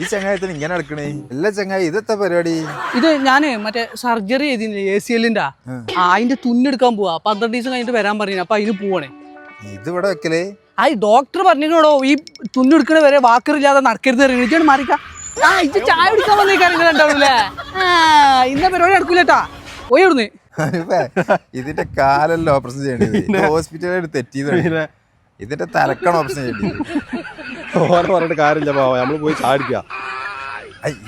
ഈ ചങ്ങായത്തിന് ഇങ്ങനെ നടക്കണേ? എല്ലാ ചങ്ങായി ഇതെത്ത പരിപാടി? ഇത് ഞാൻ മറ്റേ സർജറി ചെയ്തില്ലേ എ സി എല്ലിന്റെ അതിന്റെ തുന്നെടുക്കാൻ പോവാ. പന്ത്രണ്ട് ദിവസം കഴിഞ്ഞിട്ട് വരാൻ പറഞ്ഞു അപ്പൊ അതിന് പോവണേ. ഇത് ഇവിടെ വെക്കലേ? ആ ഡോക്ടർ പറഞ്ഞിട്ടോ ഈ തുന്നെടുക്കണ വരെ വാക്കറില്ലാതെ നടക്കരുത് റിജൺ മാറിക്ക. ആ ഇത് ചായ കുടിക്കാൻ വന്നേ കാര്യങ്ങൾ ആ ഇന്ന പരിപാടി നടക്കൂലട്ടാ പോയി ഇവിടുന്ന് ഇതിന്റെ കാലല്ലോ ഓപ്പറേഷൻ ചെയ്യേണ്ടത്? ഹോസ്പിറ്റലിൽ തെറ്റിയതാണ് ഇതിന്റെ തലക്കാണ് ഓപ്പറേഷൻ ചെയ്യേണ്ടത്. ഓനെ പറഞ്ഞിട്ട് കാര്യമില്ല പാവ. നമ്മൾ പോയി ചാടിക്കുക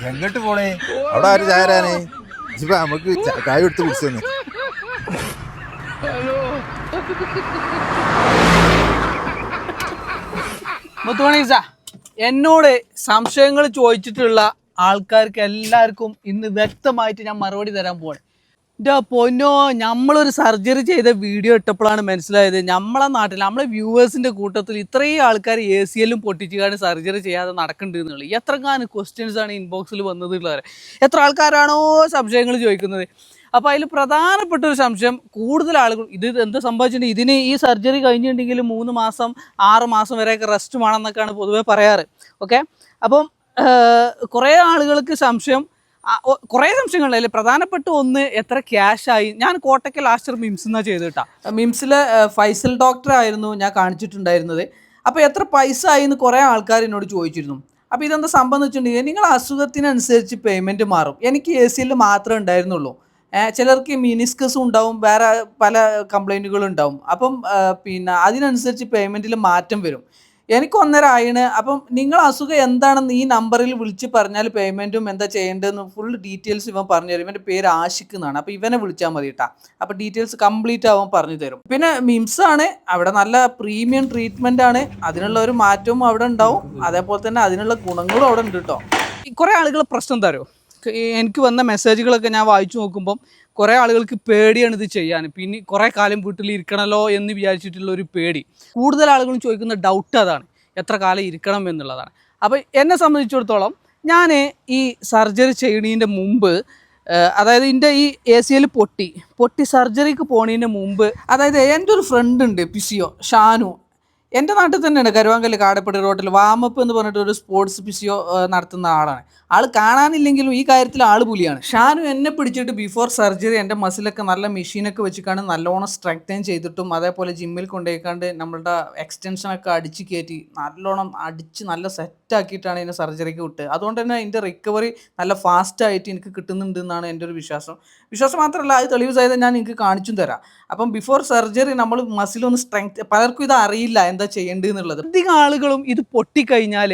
എങ്ങോട്ട് പോണേ? അവിടെ ആര് ചാരാനേ? ഇപ്പൊ നമുക്ക് ചായ എടുത്ത് കുടിച്ചു തന്നെ. മുത്തുമണീസ എന്നോട് സംശയങ്ങൾ ചോദിച്ചിട്ടുള്ള ആൾക്കാർക്ക് എല്ലാവർക്കും ഇന്ന് വ്യക്തമായിട്ട് ഞാൻ മറുപടി തരാൻ പോവാണ്. എന്റെ പൊന്നോ നമ്മളൊരു സർജറി ചെയ്ത വീഡിയോ ഇട്ടപ്പോഴാണ് മനസ്സിലായത്. നമ്മളെ നാട്ടിൽ നമ്മളെ വ്യൂവേഴ്സിന്റെ കൂട്ടത്തിൽ ഇത്രയും ആൾക്കാർ എ സി എല്ലും പൊട്ടിച്ചുകാണ് സർജറി ചെയ്യാതെ നടക്കുന്നുണ്ട് എത്ര എത്രങ്ങാനും ക്വസ്റ്റ്യൻസ് ആണ് ഇൻബോക്സിൽ വന്നതുള്ളവരെ. എത്ര ആൾക്കാരാണോ സംശയങ്ങൾ ചോദിക്കുന്നത്. അപ്പോൾ അതിൽ പ്രധാനപ്പെട്ട ഒരു സംശയം കൂടുതൽ ആളുകൾ ഇത് എന്ത് സംഭവിച്ചിട്ടുണ്ട്? ഇതിന് ഈ സർജറി കഴിഞ്ഞിട്ടുണ്ടെങ്കിൽ മൂന്ന് മാസം ആറ് മാസം വരെയൊക്കെ റെസ്റ്റ് വേണമെന്നൊക്കെയാണ് പൊതുവേ പറയാറ്. ഓക്കെ അപ്പം കുറേ ആളുകൾക്ക് സംശയം കുറേ സംശയങ്ങൾ അതിൽ പ്രധാനപ്പെട്ട ഒന്ന് എത്ര ക്യാഷ് ആയി. ഞാൻ കോട്ടയ്ക്ക് ലാസ്റ്റ് മിംസ് എന്നാ ചെയ്തിട്ടാ മിംസിലെ ഫൈസൽ ഡോക്ടർ ആയിരുന്നു ഞാൻ കാണിച്ചിട്ടുണ്ടായിരുന്നത്. അപ്പോൾ എത്ര പൈസ ആയി എന്ന് കുറേ ആൾക്കാർ എന്നോട് ചോദിച്ചിരുന്നു. അപ്പോൾ ഇതെന്താ സംഭവം വെച്ചിട്ടുണ്ടെങ്കിൽ നിങ്ങൾ അസുഖത്തിനനുസരിച്ച് പേയ്മെന്റ് മാറും. എനിക്ക് എ സിയിൽ മാത്രമേ ഉണ്ടായിരുന്നുള്ളൂ. ചിലർക്ക് മിനിസ്കസ് ഉണ്ടാവും വേറെ പല കംപ്ലൈന്റുകളും ഉണ്ടാവും. അപ്പം പിന്നെ അതിനനുസരിച്ച് പേയ്മെന്റിൽ മാറ്റം വരും. എനിക്ക് ഒന്നര ആയിണ് അപ്പം നിങ്ങൾ അസുഖം എന്താണെന്ന് ഈ നമ്പറിൽ വിളിച്ച് പറഞ്ഞാൽ പേയ്മെന്റും എന്താ ചെയ്യേണ്ടതെന്ന് ഫുൾ ഡീറ്റെയിൽസ് ഇവൻ പറഞ്ഞു തരും ഇവന്റെ പേര് ആഷിഖ് എന്നാണ്. അപ്പോൾ ഇവനെ വിളിച്ചാൽ മതി കേട്ടാ. അപ്പോൾ ഡീറ്റെയിൽസ് കംപ്ലീറ്റ് ആവാൻ പറഞ്ഞു തരും. പിന്നെ മിംസ് ആണ്. അവിടെ നല്ല പ്രീമിയം ട്രീറ്റ്മെന്റ് ആണ്. അതിനുള്ള ഒരു മാറ്റവും അവിടെ ഉണ്ടാവും. അതേപോലെ തന്നെ അതിനുള്ള ഗുണങ്ങളും അവിടെ ഉണ്ട് കേട്ടോ. കുറേ ആളുകൾ പ്രശ്നം തരുമോ എനിക്ക് വന്ന മെസ്സേജുകളൊക്കെ ഞാൻ വായിച്ചു നോക്കുമ്പം കുറേ ആളുകൾക്ക് പേടിയാണ് ഇത് ചെയ്യാൻ. പിന്നെ കുറേ കാലം വീട്ടിൽ ഇരിക്കണമല്ലോ എന്ന് വിചാരിച്ചിട്ടുള്ള ഒരു പേടി. കൂടുതൽ ആളുകളും ചോദിക്കുന്ന ഡൗട്ട് അതാണ്. എത്ര കാലം ഇരിക്കണം എന്നുള്ളതാണ്. അപ്പോൾ എന്നെ സംബന്ധിച്ചിടത്തോളം ഞാൻ ഈ സർജറി ചെയ്യണതിന്റെ മുമ്പ് അതായത് എന്റെ ഈ എ സി എൽ പൊട്ടി പൊട്ടി സർജറിക്ക് പോണതിന്റെ മുമ്പ് അതായത് എന്റെ ഒരു ഫ്രണ്ട് ഉണ്ട് പിസിയോ ഷാനു. എന്റെ നാട്ടിൽ തന്നെയാണ് കരുവാങ്കൽ കാടപ്പടി റോട്ടിൽ വാമപ്പ് എന്ന് പറഞ്ഞിട്ട് ഒരു സ്പോർട്സ് ഫിസിയോ നടത്തുന്ന ആളാണ്. ആൾ കാണാനില്ലെങ്കിലും ഈ കാര്യത്തിൽ ആൾ പുലിയാണ്. ഷാനു എന്നെ പിടിച്ചിട്ട് ബിഫോർ സർജറി എന്റെ മസിലൊക്കെ നല്ല മെഷീനൊക്കെ വെച്ചിട്ടാണ് നല്ലോണം സ്ട്രെങ്തൻ ചെയ്തിട്ടും അതേപോലെ ജിമ്മിൽ കൊണ്ടുപോയിക്കാണ്ട് നമ്മളുടെ എക്സ്റ്റൻഷനൊക്കെ അടിച്ച് കയറ്റി നല്ലോണം അടിച്ച് നല്ല സെറ്റ് ആക്കിയിട്ടാണ് എന്നെ സർജറിക്ക് വിട്ടത് അതുകൊണ്ട് തന്നെ എന്റെ റിക്കവറി നല്ല ഫാസ്റ്റ് ആയിട്ട് എനിക്ക് കിട്ടുന്നുണ്ട് എന്നാണ് എന്റെ ഒരു വിശ്വാസം. വിശ്വാസം മാത്രമല്ല അത് തെളിവ് സഹിതം ഞാൻ എനിക്ക് കാണിച്ചും തരാം. അപ്പം ബിഫോർ സർജറി നമ്മൾ മസിലൊന്ന് സ്ട്രെങ്ത് പലർക്കും ഇത് അറിയില്ല എന്താ ചെയ്യേണ്ടത് എന്നുള്ളത്. അധികം ആളുകളും ഇത് പൊട്ടിക്കഴിഞ്ഞാൽ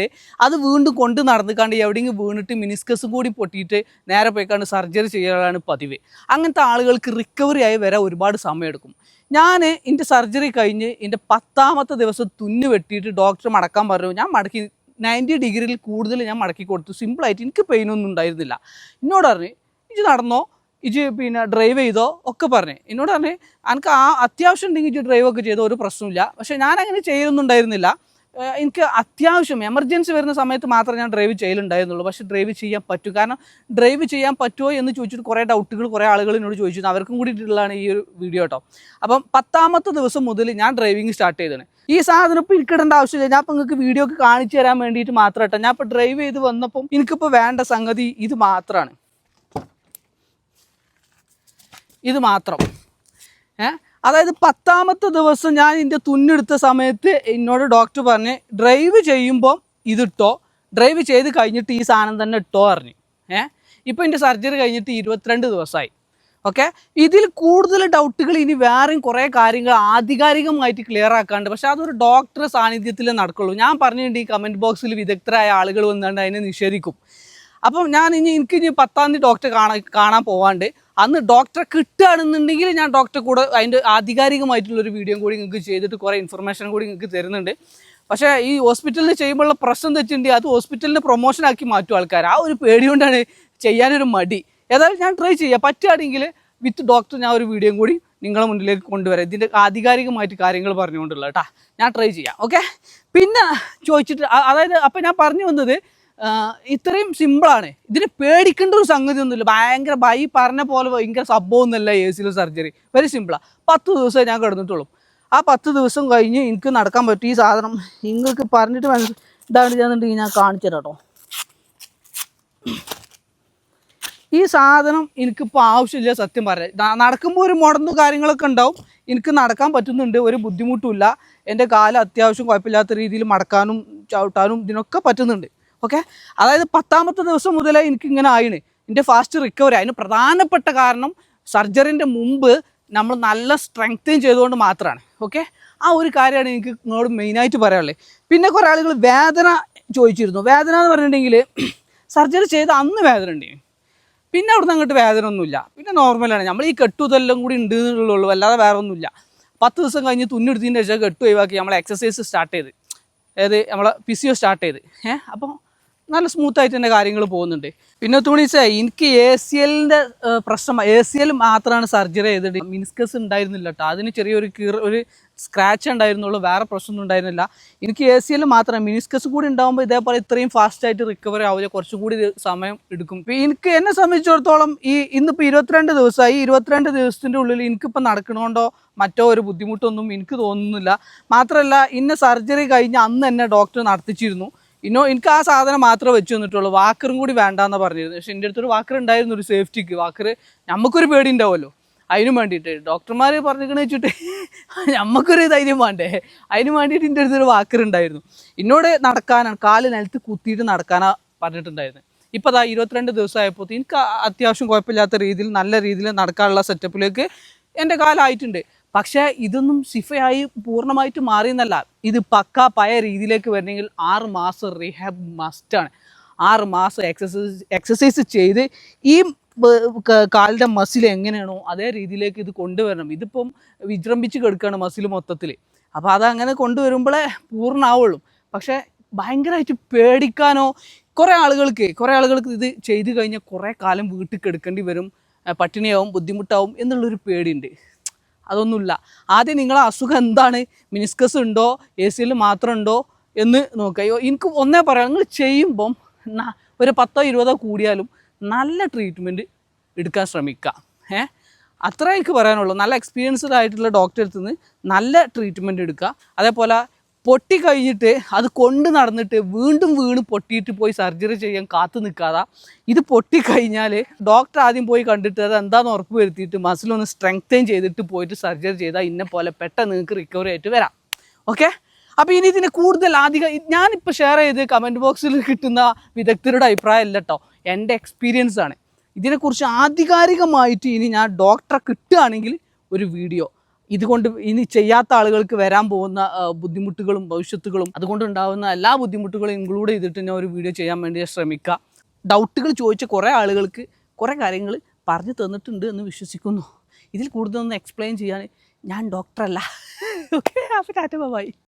അത് വീണ്ടും കൊണ്ട് നടന്നിക്കാണ്ട് കണ്ട് എവിടെയെങ്കിലും വീണിട്ട് മിനിസ്കസും കൂടി പൊട്ടിയിട്ട് നേരെ പോയിക്കാണ്ട് സർജറി ചെയ്യാനാണ് പതിവ്. അങ്ങനത്തെ ആളുകൾക്ക് റിക്കവറി ആയി വരാൻ ഒരുപാട് സമയമെടുക്കും. ഞാൻ എന്റെ സർജറി കഴിഞ്ഞ് എന്റെ പത്താമത്തെ ദിവസം തുന്നു വെട്ടിയിട്ട് ഡോക്ടർ മടക്കാൻ പറഞ്ഞു. ഞാൻ മടക്കി നയന്റി ഡിഗ്രിയിൽ കൂടുതൽ ഞാൻ മടക്കി കൊടുത്തു. സിമ്പിളായിട്ട് എനിക്ക് പെയിനൊന്നും ഉണ്ടായിരുന്നില്ല. എന്നോട് പറഞ്ഞു ഇജ് നടന്നോ? ഇജ് പിന്നെ ഡ്രൈവ് ചെയ്തോ? ഒക്കെ പറഞ്ഞു. എന്നോട് പറഞ്ഞു എനിക്ക് ആ അത്യാവശ്യം ഉണ്ടെങ്കിൽ ഇജ് ഡ്രൈവ് ഒക്കെ ചെയ്തോ? ഒരു പ്രശ്നമില്ല പക്ഷേ ഞാൻ അങ്ങനെ ചെയ്യുന്നുണ്ടായിരുന്നില്ല എനിക്ക് അത്യാവശ്യം എമർജൻസി വരുന്ന സമയത്ത് മാത്രമേ ഞാൻ ഡ്രൈവ് ചെയ്യലുണ്ടായിരുന്നുള്ളൂ. പക്ഷേ ഡ്രൈവ് ചെയ്യാൻ പറ്റും. കാരണം ഡ്രൈവ് ചെയ്യാൻ പറ്റുമോ എന്ന് ചോദിച്ചിട്ട് കുറേ ഡൗട്ടുകൾ കുറേ ആളുകൾ എന്നോട് ചോദിച്ചിരുന്നു. അവർക്കും കൂടിയിട്ടുള്ളതാണ് ഈ ഒരു വീഡിയോ കേട്ടോ അപ്പം പത്താമത്തെ ദിവസം മുതൽ ഞാൻ ഡ്രൈവിംഗ് സ്റ്റാർട്ട് ചെയ്തതാണ്. ഈ സാധനം ഇപ്പൊ ഇരിക്കേണ്ട ആവശ്യമില്ല. ഞാൻ ഇപ്പൊ നിങ്ങൾക്ക് വീഡിയോ ഒക്കെ കാണിച്ചു തരാൻ വേണ്ടിയിട്ട് മാത്രം കേട്ടോ ഞാൻ ഇപ്പൊ ഡ്രൈവ് ചെയ്ത് വന്നപ്പം എനിക്കിപ്പോൾ വേണ്ട സംഗതി ഇത് മാത്രമാണ് ഇത് മാത്രം. ഏ? അതായത് പത്താമത്തെ ദിവസം ഞാൻ ഇതിന്റെ തുന്നെടുത്ത സമയത്ത് എന്നോട് ഡോക്ടർ പറഞ്ഞ് ഡ്രൈവ് ചെയ്യുമ്പം ഇതിട്ടോ ഡ്രൈവ് ചെയ്ത് കഴിഞ്ഞിട്ട് ഈ സാധനം തന്നെ ഇട്ടോ പറഞ്ഞു. ഏഹ് ഇപ്പോൾ എന്റെ സർജറി കഴിഞ്ഞിട്ട് ഇരുപത്തിരണ്ട് ദിവസമായി ഓക്കെ? ഇതിൽ കൂടുതൽ ഡൗട്ടുകൾ ഇനി വേറെയും കുറേ കാര്യങ്ങൾ ആധികാരികമായിട്ട് ക്ലിയർ ആക്കാണ്ട്. പക്ഷെ അതൊരു ഡോക്ടറെ സാന്നിധ്യത്തിൽ നടക്കുള്ളൂ. ഞാൻ പറഞ്ഞിട്ടുണ്ട് ഈ കമന്റ് ബോക്സിൽ വിദഗ്ധരായ ആളുകൾ വന്നുകൊണ്ട് അതിനെ നിഷേധിക്കും. അപ്പം ഞാൻ ഇനി എനിക്ക് ഇനി പത്താം തീയതി ഡോക്ടറെ കാണാൻ കാണാൻ പോവാണ്ട്. അന്ന് ഡോക്ടറെ കിട്ടുകയാണെന്നുണ്ടെങ്കിൽ ഞാൻ ഡോക്ടറെ കൂടെ അതിന്റെ ആധികാരികമായിട്ടുള്ളൊരു വീഡിയോ കൂടി നിങ്ങൾക്ക് ചെയ്തിട്ട് കുറേ ഇൻഫർമേഷൻ കൂടി നിങ്ങൾക്ക് തരുന്നുണ്ട്. പക്ഷേ ഈ ഹോസ്പിറ്റലിൽ ചെയ്യുമ്പോഴുള്ള പ്രശ്നം തെറ്റുണ്ടെങ്കിൽ അത് ഹോസ്പിറ്റലിന് പ്രൊമോഷനാക്കി മാറ്റും ആൾക്കാർ ആ ഒരു പേടി കൊണ്ടാണ് ചെയ്യാനൊരു മടി. ഏതായാലും ഞാൻ ട്രൈ ചെയ്യാം. പറ്റുകയാണെങ്കിൽ വിത്ത് ഡോക്ടർ ഞാൻ ഒരു വീഡിയോയും കൂടി നിങ്ങളുടെ മുന്നിലേക്ക് കൊണ്ടുവരാം. ഇതിന്റെ ആധികാരികമായിട്ട് കാര്യങ്ങൾ പറഞ്ഞുകൊണ്ടുള്ള കേട്ടാ. ഞാൻ ട്രൈ ചെയ്യാം. ഓക്കെ പിന്നെ ചോദിച്ചിട്ട് അതായത് അപ്പം ഞാൻ പറഞ്ഞു വന്നത് ഇത്രയും സിമ്പിളാണ് ഇതിന് പേടിക്കേണ്ട ഒരു സംഗതി ഒന്നുമില്ല ഭയങ്കര ബൈ പറഞ്ഞ പോലെ ഭയങ്കര സംഭവമൊന്നുമല്ല എ സിയിലെ സർജറി വെരി സിമ്പിളാണ് പത്ത് ദിവസമേ ഞാൻ കിടന്നിട്ടുള്ളൂ. ആ പത്ത് ദിവസം കഴിഞ്ഞ് എനിക്ക് നടക്കാൻ പറ്റും. ഈ സാധനം നിങ്ങൾക്ക് പറഞ്ഞിട്ട് ചെയ്യാന്നുണ്ടെങ്കിൽ ഞാൻ കാണിച്ചു തരാം കേട്ടോ. ഈ സാധനം എനിക്കിപ്പോൾ ആവശ്യമില്ല സത്യം പറയാം നടക്കുമ്പോൾ ഒരു മുടന്നു കാര്യങ്ങളൊക്കെ ഉണ്ടാവും. എനിക്ക് നടക്കാൻ പറ്റുന്നുണ്ട് ഒരു ബുദ്ധിമുട്ടുമില്ല. എന്റെ കാലം അത്യാവശ്യം കുഴപ്പമില്ലാത്ത രീതിയിൽ മടക്കാനും ചവിട്ടാനും ഇതിനൊക്കെ പറ്റുന്നുണ്ട്. ഓക്കെ? അതായത് പത്താമത്തെ ദിവസം മുതലേ എനിക്ക് ഇങ്ങനെ ആയിണ്. എന്റെ ഫാസ്റ്റ് റിക്കവറി അതിന് പ്രധാനപ്പെട്ട കാരണം സർജറിന്റെ മുമ്പ് നമ്മൾ നല്ല സ്ട്രെങ്തൻ ചെയ്തുകൊണ്ട് മാത്രമാണ് ഓക്കെ? ആ ഒരു കാര്യമാണ് എനിക്ക് നിങ്ങളോട് മെയിനായിട്ട് പറയാനുള്ളത്. പിന്നെ കുറേ ആളുകൾ വേദന ചോദിച്ചിരുന്നു. വേദന എന്ന് പറഞ്ഞിട്ടുണ്ടെങ്കിൽ സർജറി ചെയ്ത അന്ന് വേദന ഉണ്ടായിരുന്നു പിന്നെ അവിടുന്ന് അങ്ങോട്ട് വേദന ഒന്നുമില്ല. പിന്നെ നോർമലാണ് നമ്മൾ ഈ കെട്ടുതെല്ലാം കൂടി ഉണ്ട് എന്നുള്ളൂ. അല്ലാതെ വേറെ ഒന്നുമില്ല. പത്ത് ദിവസം കഴിഞ്ഞ് തുന്നെടുത്തതിന്റെ ശേഷം കെട്ട് ഒഴിവാക്കി നമ്മൾ എക്സസൈസ് സ്റ്റാർട്ട് ചെയ്ത്. അതായത് നമ്മൾ പിസിയോ സ്റ്റാർട്ട് ചെയ്ത്. ഏഹ് അപ്പോൾ നല്ല സ്മൂത്ത് ആയിട്ട് തന്നെ കാര്യങ്ങൾ പോകുന്നുണ്ട്. പിന്നെ തുണിച്ചേ എനിക്ക് എ സി എല്ലിന്റെ പ്രശ്നം എ സി എൽ മാത്രമാണ് സർജറി ചെയ്തിട്ട് മിനിസ്കസ് ഉണ്ടായിരുന്നില്ല കേട്ടോ അതിന് ചെറിയൊരു കീർ ഒരു സ്ക്രാച്ച് ഉണ്ടായിരുന്നുള്ളൂ. വേറെ പ്രശ്നമൊന്നും ഉണ്ടായിരുന്നില്ല. എനിക്ക് എ സി എൽ മാത്രമേ മിനിസ്കസ് കൂടി ഉണ്ടാകുമ്പോൾ ഇതേപോലെ ഇത്രയും ഫാസ്റ്റായിട്ട് റിക്കവറി ആവില്ല കുറച്ചും കൂടി സമയം എടുക്കും. എനിക്ക് എന്നെ സംബന്ധിച്ചിടത്തോളം ഈ ഇന്നിപ്പോൾ ഇരുപത്തിരണ്ട് ദിവസമായി ഇരുപത്തിരണ്ട് ദിവസത്തിന്റെ ഉള്ളിൽ എനിക്കിപ്പോൾ നടക്കണോണ്ടോ മറ്റോ ഒരു ബുദ്ധിമുട്ടൊന്നും എനിക്ക് തോന്നുന്നില്ല. മാത്രമല്ല ഇന്ന സർജറി കഴിഞ്ഞ് അന്ന് എന്നെ ഡോക്ടർ നടത്തിച്ചിരുന്നു. ഇന്നോ എനിക്ക് ആ സാധനം മാത്രമേ വെച്ച് തന്നിട്ടുള്ളൂ. വാക്കറും കൂടി വേണ്ടാന്ന് പറഞ്ഞിരുന്നു പക്ഷെ എന്റെ അടുത്തൊരു വാക്കർ ഉണ്ടായിരുന്നു ഒരു സേഫ്റ്റിക്ക് വാക്കർ നമുക്കൊരു പേടി ഉണ്ടാവുമല്ലോ. അതിനും വേണ്ടിയിട്ട് ഡോക്ടർമാർ പറഞ്ഞിരിക്കണ വെച്ചിട്ട് നമുക്കൊരു ധൈര്യം വേണ്ടേ? അതിന് വേണ്ടിയിട്ട് എന്റെ അടുത്തൊരു വാക്കർ ഉണ്ടായിരുന്നു. എന്നോട് നടക്കാനാണ് കാൽ നിലത്ത് കുത്തിയിട്ട് നടക്കാനാ പറഞ്ഞിട്ടുണ്ടായിരുന്നത്. ഇപ്പോൾ അതാ ഇരുപത്തിരണ്ട് ദിവസമായപ്പോൾ എനിക്ക് അത്യാവശ്യം കുഴപ്പമില്ലാത്ത രീതിയിൽ നല്ല രീതിയിൽ നടക്കാനുള്ള സെറ്റപ്പിലേക്ക് എന്റെ കാലമായിട്ടുണ്ട് പക്ഷേ ഇതൊന്നും സിഫയായി പൂർണമായിട്ട് മാറിയെന്നല്ല. ഇത് പക്ക പഴയ രീതിയിലേക്ക് വരണമെങ്കിൽ ആറ് മാസം റീഹാബ് മസ്റ്റാണ് ആറ് മാസം എക്സസൈസ് എക്സസൈസ് ചെയ്ത് ഈ കാലിന്റെ മസിൽ എങ്ങനെയാണോ അതേ രീതിയിലേക്ക് ഇത് കൊണ്ടുവരണം. ഇതിപ്പം വിജൃംഭിച്ച് കിടക്കുകയാണ് മസിൽ മൊത്തത്തിൽ അപ്പോൾ അതങ്ങനെ കൊണ്ടുവരുമ്പോഴേ പൂർണമാവുള്ളൂ. പക്ഷേ ഭയങ്കരമായിട്ട് പേടിക്കാനോ കുറേ ആളുകൾക്ക് കുറേ ആളുകൾക്ക് ഇത് ചെയ്തു കഴിഞ്ഞാൽ കുറേ കാലം വീട്ടിൽ കിടക്കേണ്ടി വരും. പട്ടിണിയാവും ബുദ്ധിമുട്ടാവും എന്നുള്ളൊരു പേടിയുണ്ട്. അതൊന്നുമില്ല. ആദ്യം നിങ്ങളെ അസുഖം എന്താണ്? മിനിസ്കസ് ഉണ്ടോ? എ സിയിൽ മാത്രം ഉണ്ടോ എന്ന് നോക്കുക. എനിക്ക് ഒന്നേ പറയാം. നിങ്ങൾ ചെയ്യുമ്പം ഒരു പത്തോ ഇരുപതോ കൂടിയാലും നല്ല ട്രീറ്റ്മെന്റ് എടുക്കാൻ ശ്രമിക്കുക. ഏ? അത്ര എനിക്ക് പറയാനുള്ളൂ. നല്ല എക്സ്പീരിയൻസ്ഡ് ആയിട്ടുള്ള ഡോക്ടറെ അടുത്ത് നിന്ന് നല്ല ട്രീറ്റ്മെന്റ് എടുക്കുക. അതേപോലെ പൊട്ടി കഴിഞ്ഞിട്ട് അത് കൊണ്ട് നടന്നിട്ട് വീണ്ടും വീണ് പൊട്ടിയിട്ട് പോയി സർജറി ചെയ്യാൻ കാത്തു നിൽക്കാതെ. ഇത് പൊട്ടിക്കഴിഞ്ഞാൽ ഡോക്ടർ ആദ്യം പോയി കണ്ടിട്ട് അത് എന്താണെന്ന് ഉറപ്പ് വരുത്തിയിട്ട് മസിലൊന്ന് സ്ട്രെങ്തൻ ചെയ്തിട്ട് പോയിട്ട് സർജറി ചെയ്താൽ ഇന്നെ പോലെ പെട്ടെന്ന് നിങ്ങൾക്ക് റിക്കവറി ആയിട്ട് വരാം. ഓക്കെ അപ്പോൾ ഇനി ഇതിന് കൂടുതൽ അധികം ഞാനിപ്പോൾ ഷെയർ ചെയ്ത് കമന്റ് ബോക്സിൽ കിട്ടുന്ന വിദഗ്ധരുടെ അഭിപ്രായം അല്ല കേട്ടോ എന്റെ എക്സ്പീരിയൻസ് ആണ്. ഇതിനെക്കുറിച്ച് ആധികാരികമായിട്ട് ഇനി ഞാൻ ഡോക്ടറെ കിട്ടുകയാണെങ്കിൽ ഒരു വീഡിയോ ഇതുകൊണ്ട് ഇനി ചെയ്യാത്ത ആളുകൾക്ക് വരാൻ പോകുന്ന ബുദ്ധിമുട്ടുകളും ഭവിഷ്യത്തുകളും അതുകൊണ്ടുണ്ടാകുന്ന എല്ലാ ബുദ്ധിമുട്ടുകളും ഇൻക്ലൂഡ് ചെയ്തിട്ട് ഞാൻ ഒരു വീഡിയോ ചെയ്യാൻ വേണ്ടി ശ്രമിക്കുക ഡൗട്ടുകൾ ചോദിച്ച കുറേ ആളുകൾക്ക് കുറേ കാര്യങ്ങൾ പറഞ്ഞു തന്നിട്ടുണ്ട് എന്ന് വിശ്വസിക്കുന്നു. ഇതിൽ കൂടുതലൊന്നും എക്സ്പ്ലെയിൻ ചെയ്യാൻ ഞാൻ ഡോക്ടറല്ല ഓക്കെ അപ്പോൾ ടാറ്റ ബൈ